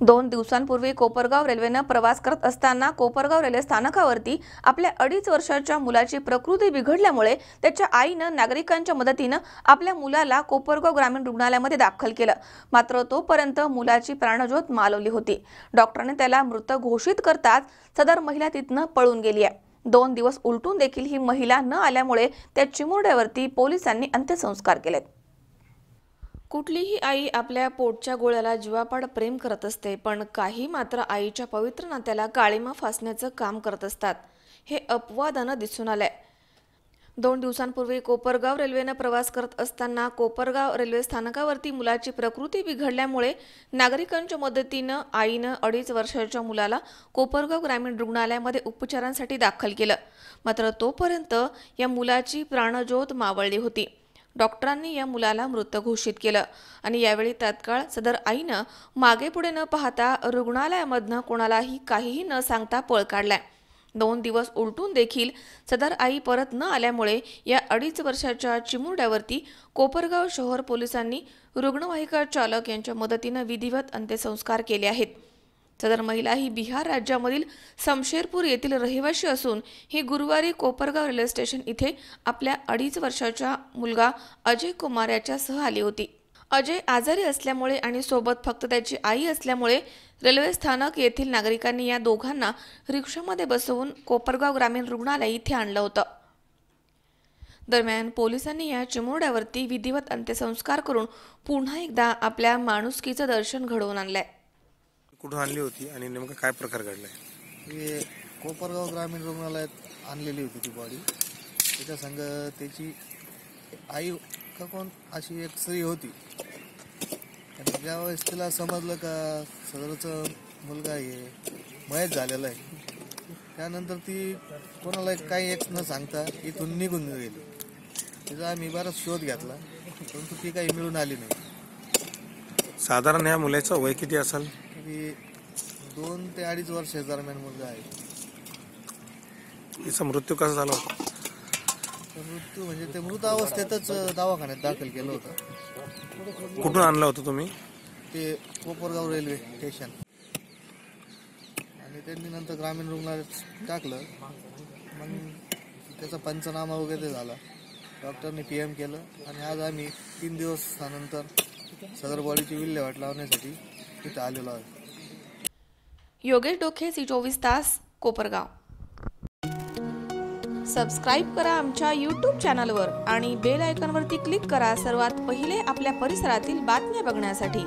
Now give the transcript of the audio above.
दोन दिवसांपूर्वी कोपरगाव रेल्वेनं प्रवास करत असताना कोपरगाव रेल्वे स्थानकावरती आपल्या अडीच वर्षाच्या मुलाची प्रकृती बिघडल्यामुळे त्याच्या आईनं नागरिकांच्या मदतीनं आपल्या मुलाला कोपरगाव ग्रामीण रुग्णालयामध्ये दाखल केलं. मात्र तोपर्यंत मुलाची प्राणज्योत मालवली होती. डॉक्टरांनी त्याला मृत घोषित करताच सदर महिला तिथनं पळून गेली आहे. दोन दिवस उलटून देखील ही महिला न आल्यामुळे त्या चिमुरड्यावरती पोलिसांनी अंत्यसंस्कार केलेत. कुठलीही आई आपल्या पोटच्या गोळ्याला जीवापाड प्रेम करत असते पण काही मात्र आईच्या पवित्र नात्याला काळीमा फासण्याचं काम करत असतात. हे अपवादानं दिसून आलंय. दोन दिवसांपूर्वी कोपरगाव रेल्वेनं प्रवास करत असताना कोपरगाव रेल्वे स्थानकावरती मुलाची प्रकृती बिघडल्यामुळे नागरिकांच्या मदतीनं आईनं अडीच वर्षाच्या मुलाला कोपरगाव ग्रामीण रुग्णालयामध्ये उपचारांसाठी दाखल केलं. मात्र तोपर्यंत या मुलाची प्राणज्योत मावळली होती. डॉक्टरांनी या मुलाला मृत घोषित केलं. आणि यावेळी तत्काळ सदर आईनं मागे पुढे न पाहता रुग्णालयामधनं कोणालाही काहीही न सांगता पळ काढलाय. दोन दिवस उलटून देखील सदर आई परत न आल्यामुळे या अडीच वर्षाच्या चिमुरड्यावरती कोपरगाव शहर पोलिसांनी रुग्णवाहिका चालक यांच्या मदतीनं विधिवत अंत्यसंस्कार केले आहेत. सदर महिला ही बिहार राज्यामधील समशेरपूर येथील रहिवाशी असून ही गुरुवारी कोपरगाव रेल्वे स्टेशन इथे आपल्या अडीच वर्षाच्या मुलगा अजय कुमार याच्यासह आली होती. अजय आजारी असल्यामुळे आणि सोबत फक्त त्याची आई असल्यामुळे रेल्वे स्थानक येथील नागरिकांनी या दोघांना रिक्षामध्ये बसवून कोपरगाव ग्रामीण रुग्णालय इथे आणलं होतं. दरम्यान पोलिसांनी या चिमुरड्यावरती विधिवत अंत्यसंस्कार करून पुन्हा एकदा आपल्या माणुसकीचं दर्शन घडवून आणलंय. कुठून आणली होती आणि नेमका काय प्रकार घडलाय? हे कोपरगाव ग्रामीण रुग्णालयात आणलेली होती ती बॉडी त्याच्या संग त्याची आई का कोण? अशी एक स्त्री होती. आणि ज्यावेळेस तिला समजलं का सदरचं मुलगा हे मयत झालेला आहे त्यानंतर ती कोणाला काही एक न सांगता इथून निघून गेली. तिचा आम्ही बराच शोध घेतला परंतु ती काही मिळून आली नाही. साधारण या मुलाचं वय किती असेल? तरी दोन ते अडीच वर्ष दरम्यान मुलगा आहे. तिचा मृत्यू कसा झाला होता? तर मृत्यू म्हणजे ते मृत अवस्थेतच दवाखान्यात दाखल केलं होतं. कुठून आणलं होतं तुम्ही? ते कोपरगाव रेल्वे स्टेशन. आणि त्यांनी नंतर ग्रामीण रुग्णालयात टाकलं. मग त्याचा पंचनामा वगैरे झाला. डॉक्टरने पी एम केलं. आणि आज आम्ही तीन दिवस नंतर सदर बॉडीची विल्हेवाट लावण्यासाठी इथं आलेलो आहोत. योगेश डोखे सी चोवीस तास कोपरगाव. सबस्क्राईब करा आमच्या यूट्यूब चॅनलवर आणि बेल आयकॉनवरती क्लिक करा सर्वात पहिले आपल्या परिसरातील बातम्या बघण्यासाठी.